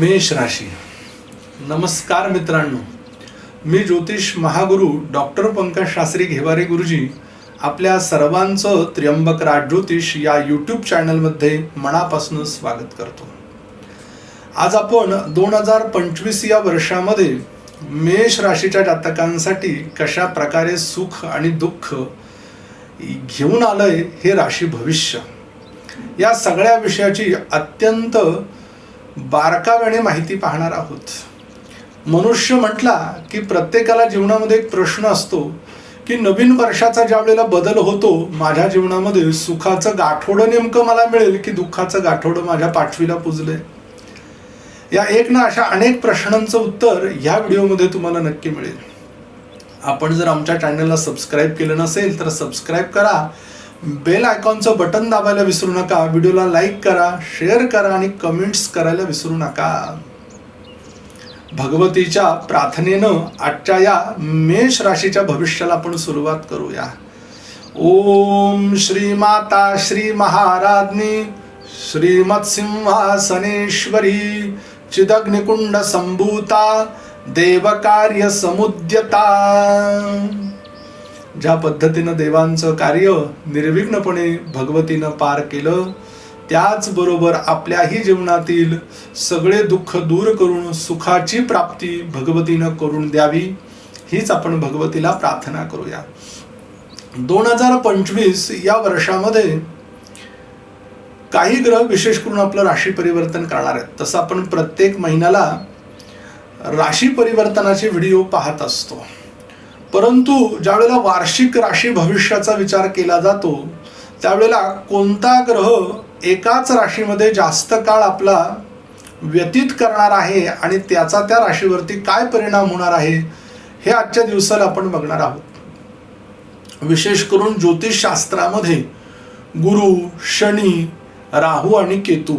मेष राशी. नमस्कार मित्रांनो. मी ज्योतिष महागुरु डॉक्टर पंकज शास्त्री घेवारे गुरुजी आपल्या सर्वांचं त्र्यंबक राज ज्योतिष या यूट्यूब चॅनलमध्ये मनापासून स्वागत करतो. आज आपण दोन हजार पंचवीस या वर्षामध्ये मेष राशीच्या जातकांसाठी कशा प्रकारे सुख आणि दुःख घेऊन आलंय हे राशी भविष्य. या सगळ्या विषयाची अत्यंत बारकाव्याने माहिती पाहणार आहोत. मनुष्य म्हटला की प्रत्येकाला जीवनामध्ये एक प्रश्न असतो की नवीन वर्षाचा ज्या वेळेला बदल होतो माझ्या जीवनामध्ये सुखाचं गाठोडं नेमकं मला मिळेल की दुःखाचं गाठोडं माझ्या पाठवीला पुजलंय? या एक ना अशा अनेक प्रश्नांचं उत्तर ह्या व्हिडिओमध्ये तुम्हाला नक्की मिळेल. आपण जर आमच्या चॅनलला सबस्क्राईब केलं नसेल तर सबस्क्राईब करा. बेल आयकॉनचं बटन दाबायला विसरू नका. व्हिडिओला लाईक करा शेअर करा आणि कमेंट्स करायला विसरू नका. भगवतीच्या प्रार्थनेनं आजच्या या मेष राशीच्या भविष्याला आपण सुरुवात करूया. ओम श्री माता श्री महाराज्ञी श्रीमत्सिंहासनेश्वरी चिदग्निकुंड संभूता देवकार्य समुद्यता. ज्या पद्धतीनं देवांचं कार्य निर्विघ्नपणे भगवतीनं पार केलं त्याचबरोबर आपल्याही जीवनातील सगळे दुःख दूर करून सुखाची प्राप्ती भगवतीनं करून द्यावी हीच आपण भगवतीला प्रार्थना करूया. दोन हजार पंचवीस या वर्षामध्ये काही ग्रह विशेष करून आपलं राशी परिवर्तन करणार आहेत. तसं आपण प्रत्येक महिन्याला राशी परिवर्तनाचे व्हिडिओ पाहत असतो. परंतु ज्यावेळेला वार्षिक राशी भविष्याचा विचार केला जातो त्यावेळेला कोणता ग्रह एकाच राशीमध्ये जास्त काळ आपला व्यतीत करणार आहे आणि त्याचा त्या राशीवरती काय परिणाम होणार आहे हे आजच्या दिवसाला आपण बघणार आहोत. विशेष करून ज्योतिषशास्त्रामध्ये गुरु शनी राहू आणि केतू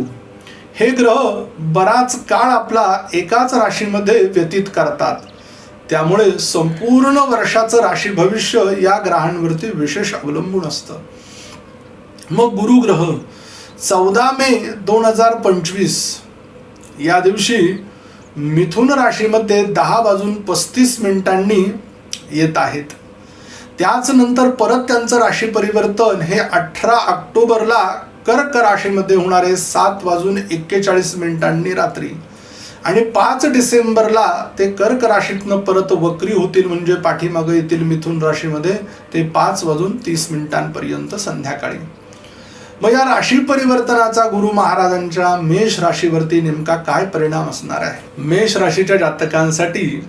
हे ग्रह बराच काळ आपला एकाच राशीमध्ये व्यतीत करतात. त्यामुळे संपूर्ण वर्षाचं राशी भविष्य या ग्रहांवरती विशेष अवलंबून असतं. मग गुरुग्रह चौदा मे दोन हजार पंचवीस या दिवशी मिथुन राशीमध्ये दहा वाजून पस्तीस मिनिटांनी येत आहेत. त्याच नंतर परत त्यांचं राशी परिवर्तन हे अठरा ऑक्टोबरला कर्क राशीमध्ये होणारे सात वाजून एक्केचाळीस मिनिटांनी रात्री. आणि पाच डिसेंबरला ते कर्क राशीतनं परत वक्री होतील म्हणजे पाठीमागं येतील मिथुन राशीमध्ये ते पाच वाजून तीस मिनिटांपर्यंत संध्याकाळी. मग या राशी परिवर्तनाचा गुरु महाराजांच्या मेष राशीवरती नेमका काय परिणाम असणार आहे? मेष राशीच्या जातकांसाठी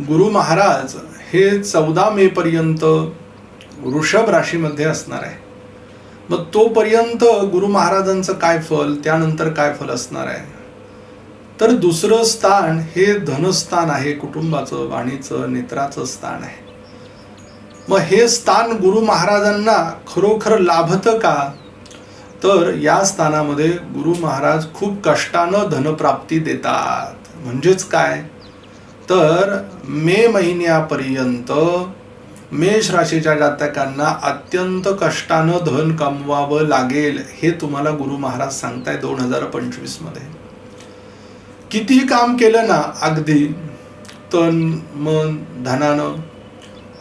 गुरु महाराज हे चौदा मे पर्यंत वृषभ राशीमध्ये असणार आहे. मग तोपर्यंत गुरु महाराजांचं काय फल त्यानंतर काय फल असणार आहे? तर दुसरं स्थान हे धनस्थान आहे कुटुंबाचं वाणीचं नेत्राचं स्थान आहे. मग हे स्थान गुरु महाराजांना खरोखर लाभतं का? तर या स्थानामध्ये गुरु महाराज खूप कष्टानं धनप्राप्ती देतात. म्हणजेच काय? तर मे महिन्यापर्यंत मेष राशीच्या जातकांना अत्यंत कष्टानं धन कमवावं लागेल हे तुम्हाला गुरु महाराज सांगताय दोन हजार पंचवीसमध्ये कितीही काम केलं ना अगदी तन मन धनानं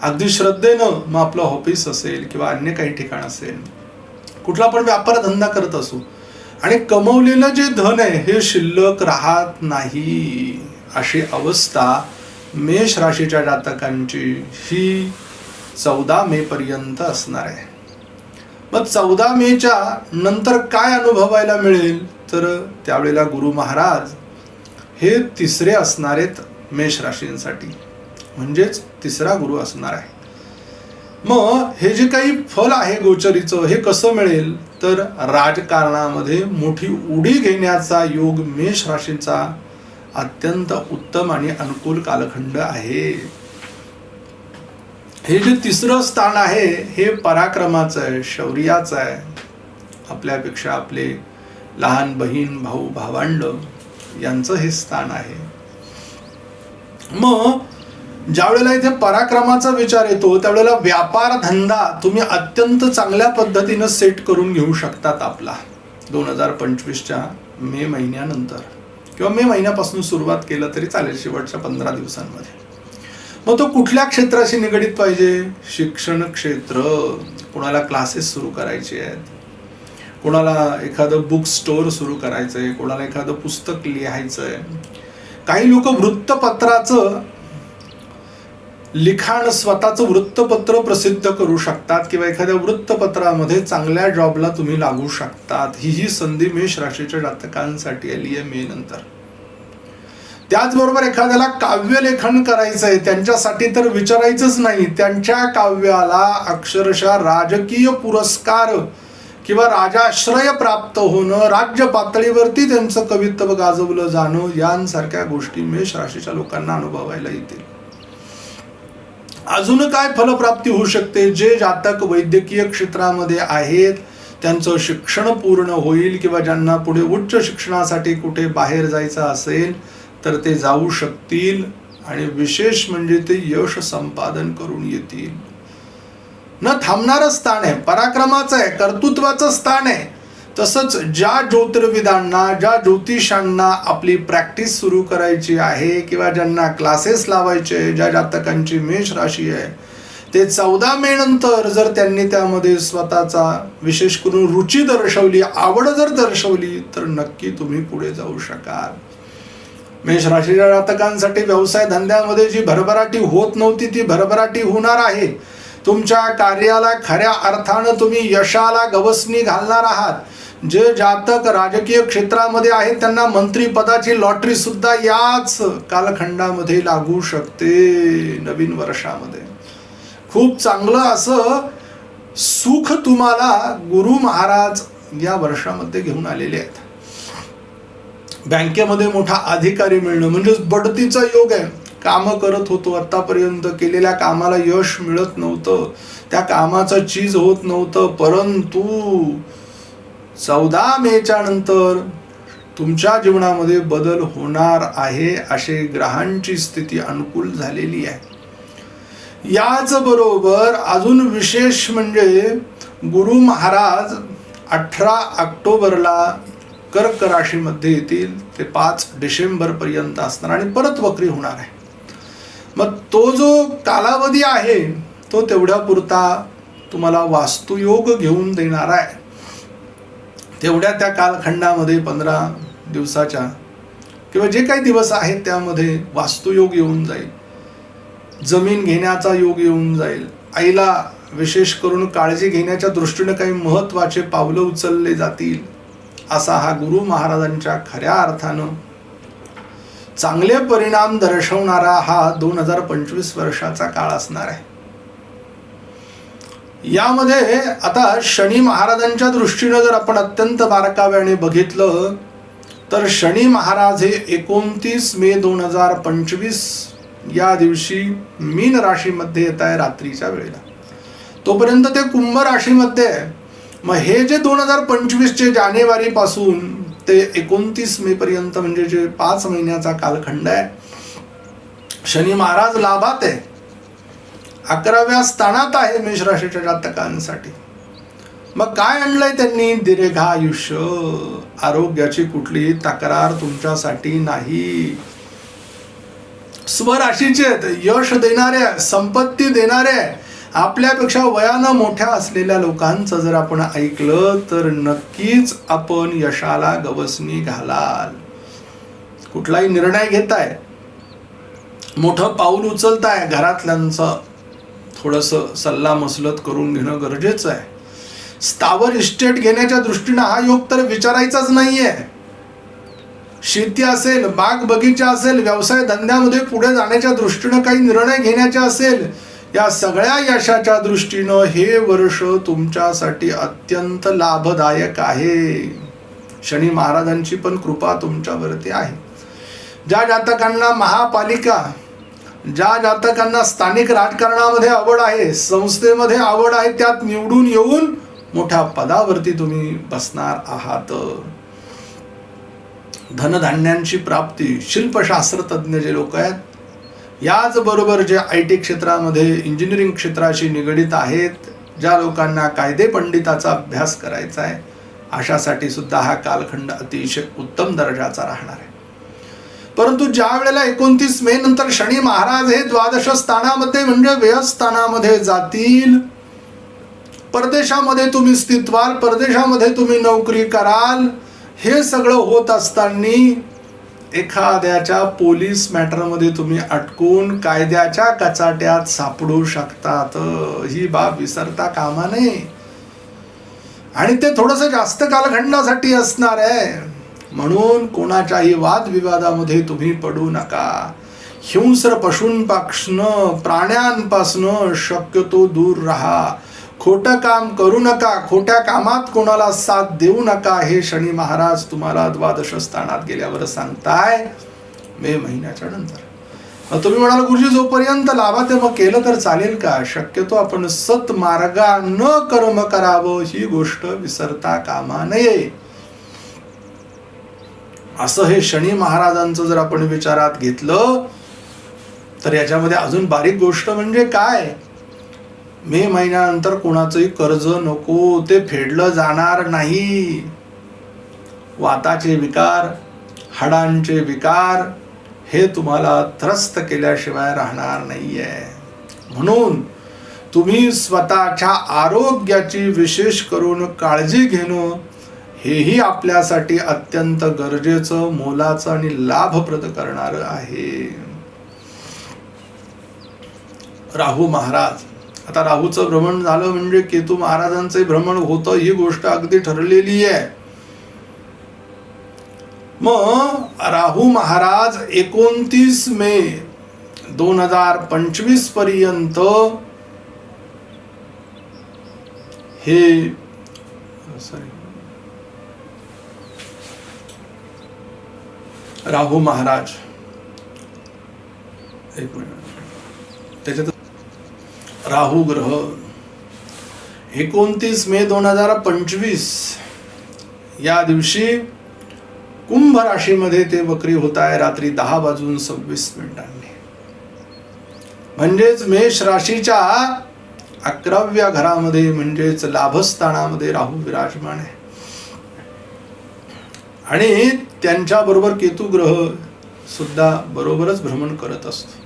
अगदी श्रद्धेनं मग आपलं ऑफिस असेल किंवा अन्य काही ठिकाण असेल कुठला पण व्यापार धंदा करत असू आणि कमवलेलं जे धन आहे हे शिल्लक राहत नाही अशी अवस्था मेष राशीच्या जातकांची ही चौदा मे पर्यंत असणार आहे. मग चौदा मेच्या नंतर काय अनुभवायला मिळेल? तर त्यावेळेला गुरु महाराज हे तिसरे असणार आहेत मेष राशींसाठी. म्हणजेच तिसरा गुरु असणार आहे. मग हे जे काही फल आहे गोचरीचं हे कसं मिळेल? तर राजकारणामध्ये मोठी उडी घेण्याचा योग मेष राशीचा अत्यंत उत्तम आणि अनुकूल कालखंड आहे. हे जे तिसरं स्थान आहे हे पराक्रमाचं आहे शौर्याचं आहे. आपल्यापेक्षा आपले लहान बहीण भाऊ भावंड यांचं हे स्थान आहे. मग ज्या वेळेला इथे पराक्रमाचा विचार येतो त्यावेळेला व्यापार धंदा तुम्ही अत्यंत चांगल्या पद्धतीनं सेट करून घेऊ शकतात आपला. दोन हजार पंचवीसच्या मे महिन्यानंतर. किंवा मे महिन्यापासून सुरुवात केलं तरी चालेल शेवटच्या पंधरा दिवसांमध्ये. मग तो कुठल्या क्षेत्राशी निगडीत पाहिजे? शिक्षण क्षेत्र. कुणाला क्लासेस सुरू करायचे आहेत? कोणाला एखादं बुक स्टोअर सुरू करायचं आहे कोणाला एखादं पुस्तक लिहायचं आहे काही लोक वृत्तपत्राचं लिखाण स्वतःचं वृत्तपत्र प्रसिद्ध करू शकतात किंवा एखाद्या वृत्तपत्रामध्ये चांगल्या जॉबला तुम्ही लागू शकतात. ही ही संधी मेष राशीच्या जातकांसाठी आली आहे मे नंतर. त्याचबरोबर एखाद्याला काव्य लेखन करायचं आहे त्यांच्यासाठी तर विचारायचंच नाही. त्यांच्या काव्याला अक्षरशः राजकीय पुरस्कार किंवा राजाश्रय प्राप्त होणं राज्य पातळीवरती त्यांचं कवित्व गाजवलं जाणं यांसारख्या गोष्टी मेष राशीच्या लोकांना अनुभवायला येतील. अजून काय फलप्राप्ती होऊ शकते? जे जातक वैद्यकीय क्षेत्रामध्ये आहेत त्यांचं शिक्षण पूर्ण होईल किंवा ज्यांना पुढे उच्च शिक्षणासाठी कुठे बाहेर जायचं असेल तर ते जाऊ शकतील आणि विशेष म्हणजे ते यश संपादन करून येतील. न थांबणारं स्थान आहे पराक्रमाचं आहे कर्तृत्वाचं स्थान आहे. तसंच ज्या ज्योतिर्विदांना ज्या ज्योतिषांना आपली प्रॅक्टिस सुरू करायची आहे किंवा ज्यांना क्लासेस लावायचे ज्या जातकांची मेष राशी आहे ते चौदा मे नंतर जर त्यांनी त्यामध्ये स्वतःचा विशेष करून रुची दर्शवली आवड जर दर्शवली तर नक्की तुम्ही पुढे जाऊ शकाल. मेष राशीच्या जातकांसाठी व्यवसाय धंद्यामध्ये जी भरभराटी होत नव्हती ती भरभराटी होणार आहे. तुमच्या कार्याला खऱ्या अर्थानं तुम्ही यशाला गवसणी घालणार आहात. जे जातक राजकीय क्षेत्रामध्ये आहेत त्यांना मंत्रीपदाची लॉटरी सुद्धा याच कालखंडामध्ये लागू शकते नवीन वर्षामध्ये. खूप चांगलं असं सुख तुम्हाला गुरु महाराज या वर्षामध्ये घेऊन आलेले आहेत. बँकेमध्ये मोठा अधिकारी मिळणं म्हणजेच बढतीचा योग आहे. कामं करत होतो. आतापर्यंत केलेल्या कामाला यश मिळत नव्हतं. त्या कामाचं चीज होत नव्हतं. परंतु चौदा मेच्या नंतर तुमच्या जीवनामध्ये बदल होणार आहे असे ग्रहांची स्थिती अनुकूल झालेली आहे. याच बरोबर अजून विशेष म्हणजे गुरु महाराज अठरा ऑक्टोबरला कर्क राशीमध्ये येतील. ते पाच डिसेंबरपर्यंत असणार आणि परत वक्री होणार आहे. मग तो जो कालावधी आहे तो तेवढ्या पुरता तुम्हाला वास्तुयोग घेऊन देणार आहे. तेवढ्या त्या कालखंडामध्ये पंधरा दिवसाच्या किंवा जे काही दिवस आहेत त्यामध्ये वास्तुयोग येऊन जाईल. जमीन घेण्याचा योग येऊन जाईल. आईला विशेष करून काळजी घेण्याच्या दृष्टीने काही महत्त्वाचे पावलं उचलले जातील असा हा गुरु महाराजांच्या खऱ्या अर्थानं चांगले परिणाम दर्शवणारा हा दोन हजार पंचवीस वर्षाचा काळ असणार आहे. यामध्ये आता शनी महाराजांच्या दृष्टीनं जर आपण अत्यंत बारकाव्याने बघितलं तर शनी महाराज हे एकोणतीस मे दोन हजार पंचवीस या दिवशी मीन राशीमध्ये येत आहे रात्रीच्या वेळेला. तोपर्यंत ते कुंभ राशीमध्ये आहे. मग हे जे दोन हजार पंचवीसचे जानेवारी पासून ते एकोणतीस मे पर्यंत म्हणजे जे पाच महिन्याचा कालखंड आहे. शनी महाराज लाभात आहे. अकराव्या स्थानात आहे मेष राशीच्या जातकांसाठी. मग काय आणलंय त्यांनी? दीर्घायुष्य. आरोग्याची कुठली तक्रार तुमच्यासाठी नाही. स्वराशीचे आहेत. यश देणारे संपत्ती देणारे आपल्यापेक्षा वयानं मोठ्या असलेल्या लोकांचं जर आपण ऐकलं तर नक्कीच आपण यशाला गवसणी घालाल. कुठलाही निर्णय घेताय मोठं पाऊल उचलताय घरातल्यांचं थोडंसं सल्ला मसलत करून घेणं गरजेचं आहे. स्थावर इस्टेट घेण्याच्या दृष्टीनं हा योग तर विचारायचाच नाहीये. शेती असेल बाग बगीचा असेल व्यवसाय धंद्यामध्ये पुढे जाण्याच्या दृष्टीनं काही निर्णय घेण्याचे असेल या सगळ्या यशाच्या दृष्टीनं हे वर्ष तुमच्यासाठी अत्यंत लाभदायक आहे. शनी महाराजांची पण कृपा तुमच्यावरती आहे. ज्या जातकांना महापालिका ज्या जातकांना स्थानिक राजकारणामध्ये आवड आहे संस्थेमध्ये आवड आहे त्यात निवडून येऊन मोठ्या पदावरती तुम्ही बसणार आहात. धनधान्यांची प्राप्ती शिल्पशास्त्र तज्ज्ञ जे लोक आहेत याचबरोबर जे आय टी क्षेत्रामध्ये इंजिनिअरिंग क्षेत्राशी निगडीत आहेत ज्या लोकांना कायदे पंडिताचा अभ्यास करायचा आहे अशासाठी सुद्धा हा कालखंड अतिशय उत्तम दर्जाचा राहणार आहे. परंतु ज्या वेळेला एकोणतीस मे नंतर शनी महाराज हे द्वादश स्थानामध्ये म्हणजे व्ययस्थानामध्ये जातील परदेशामध्ये तुम्ही स्थित व्हाल परदेशामध्ये तुम्ही नोकरी कराल हे सगळं होत असताना एखाद्याच्या पोलीस मॅटरमध्ये तुम्ही अटकून कायद्याच्या कचाट्यात सापडू शकतात. ही बाब विसरता कामा नये. आणि ते थोडस जास्त कालखंडासाठी असणार आहे. म्हणून कोणाच्याही वादविवादामध्ये तुम्ही पडू नका. हिंस्र पशूंपासनं प्राण्यांपासनं शक्यतो दूर राहा. खोटं काम करू नका खोट्या कामात कोणाला साथ देऊ नका हे शनी महाराज तुम्हाला द्वादश स्थानात गेल्यावर सांगताय मे महिन्याच्या नंतर. तुम्ही म्हणाल गुरुजी जोपर्यंत लाभा ते मग केलं तर चालेल का? शक्यतो आपण सत न कर्म करावं ही गोष्ट विसरता कामा नये. असं हे शनी महाराजांचं जर आपण विचारात घेतलं तर याच्यामध्ये अजून बारीक गोष्ट म्हणजे काय? मे महिन्यानंतर कोणाचंही कर्ज नको ते फेडलं जाणार नाही. वाताचे विकार हाडांचे विकार हे तुम्हाला त्रस्त केल्याशिवाय राहणार नाहीये. म्हणून तुम्ही स्वतःच्या आरोग्याची विशेष करून काळजी घेणं हेही आपल्यासाठी अत्यंत गरजेचं मोलाचं आणि लाभप्रद करणार आहे. राहू महाराज आता राहूचं भ्रमण झालं म्हणजे केतू महाराजांचं भ्रमण होतं ही गोष्ट अगदी ठरलेली आहे. मग राहू महाराज एकोणतीस मे दोन हजार पंचवीसपर्यंत हे सॉरी राहू महाराज. एक मिनिट. राहू ग्रह. एकोणतीस मे दोन हजार पंचवीस. या दिवशी कुंभ राशीमध्ये ते वक्री होत आहे रात्री दहा वाजून सव्वीस मिनिटांनी. म्हणजेच मेष राशीच्या अकराव्या घरामध्ये म्हणजेच लाभस्थानामध्ये राहू विराजमान आहे. आणि त्यांच्या बरोबर केतू ग्रह सुद्धा बरोबरच भ्रमण करत असतो.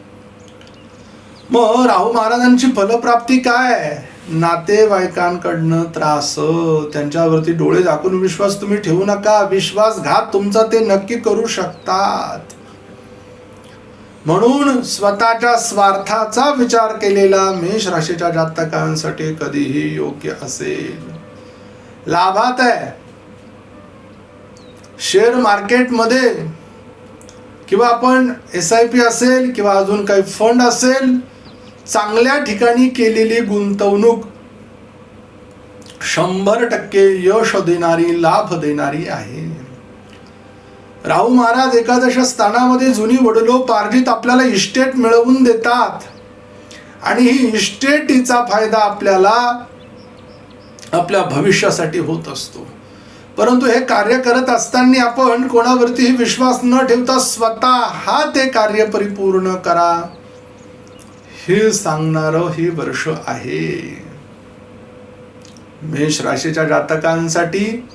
मग राहू महाराजांची फलप्राप्ती काय? नातेवाईकांकडनं त्रास त्यांच्यावरती डोळे झाकून विश्वास तुम्ही ठेवू नका. विश्वासघात तुमचा ते नक्की करू शकतात. म्हणून स्वतःच्या स्वार्थाचा विचार केलेला मेष राशीच्या जातकांसाठी कधीही योग्य असेल. लाभात आहे. शेअर मार्केटमध्ये किंवा आपण एस आय पी असेल किंवा अजून काही फंड असेल चांगल्या ठिकाणी केलेली गुंतवणूक शंभर टक्के यश देणारी लाभ देणारी आहे. राहू महाराज एकादश स्थानामध्ये जुनी वडलो पार्जित आपल्याला इस्टेट मिळवून देतात. आणि ही इस्टेटीचा फायदा आपल्याला आपल्या भविष्यासाठी होत असतो. परंतु हे कार्य करत असताना आपण कोणावरतीही विश्वास न ठेवता स्वतः हा ते कार्य परिपूर्ण करा. हे सांगणारं हे वर्ष आहे. मेष राशीच्या जातकांसाठी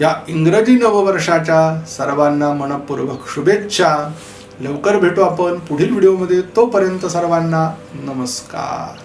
या इंग्रजी नववर्षाच्या सर्वांना मनपूर्वक शुभेच्छा. लवकर भेटू आपण पुढील व्हिडिओमध्ये. तोपर्यंत सर्वांना नमस्कार.